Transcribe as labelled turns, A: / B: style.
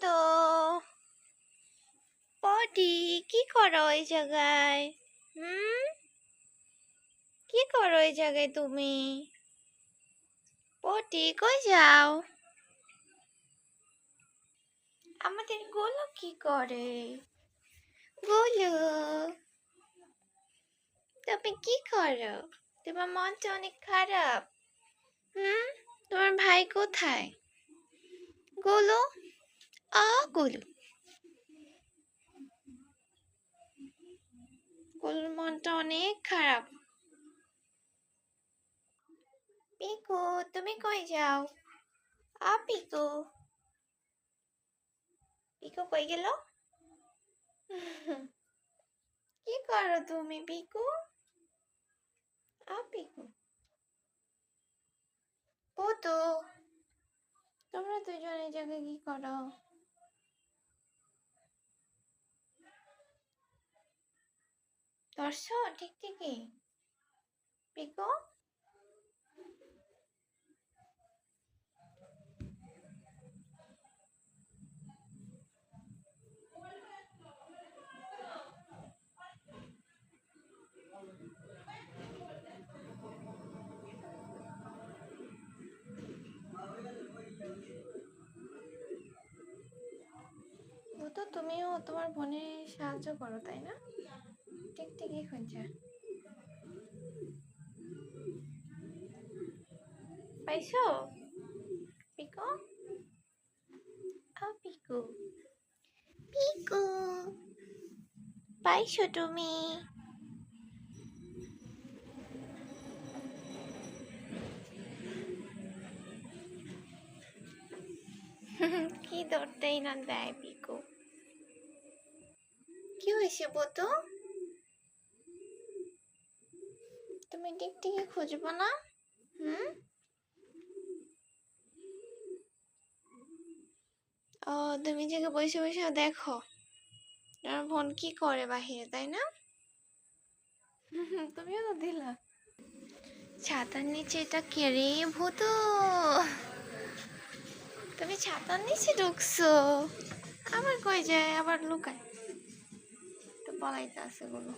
A: তো? পটি, কি করো ওই জায়গায়? হুম? কি করো ওই জায়গায় তুমি? পটি, কই যাও? আমাদের গোলু কি করে? গোলু, তুমি কি করো? তোমার মনটা অনেক খারাপ। হুম? তোমার ভাই কোথায়? গোলু? আ মনটা অনেক খারাপ। পিকু, তুমি কই যাও? আ পিকু। পিকু কই গেল? কি করো তুমি পিকু? আ পিকু। ও তো। তোমরা দুজনে জায়গায় কি করো? ধরছো ঠিক ঠিকই। পিকু ও তো তুমিও তোমার বোনের সাহায্য করো তাই না? ঠিক ঠিকই খুঁজছে পাইছো? পিকো? আ পিকু। পিকো। পাইছো তুমি? কি ধরতেই না দেয় পিকু? কি হয়েছে বতো? তুমি টিকটিকি খুঁজবো না? হুম? ও তুমি যে বসে বসে দেখো। তোমার বোন কি করে বাহিরে তাই না? তুমিও তো দিলা। ছাতার নিচে এটা কে রে ভূত। তুমি ছাতার নিচে ঢুকছো। আবার কই যায়? আবার লুকায়। পলাইতে আছে গুলো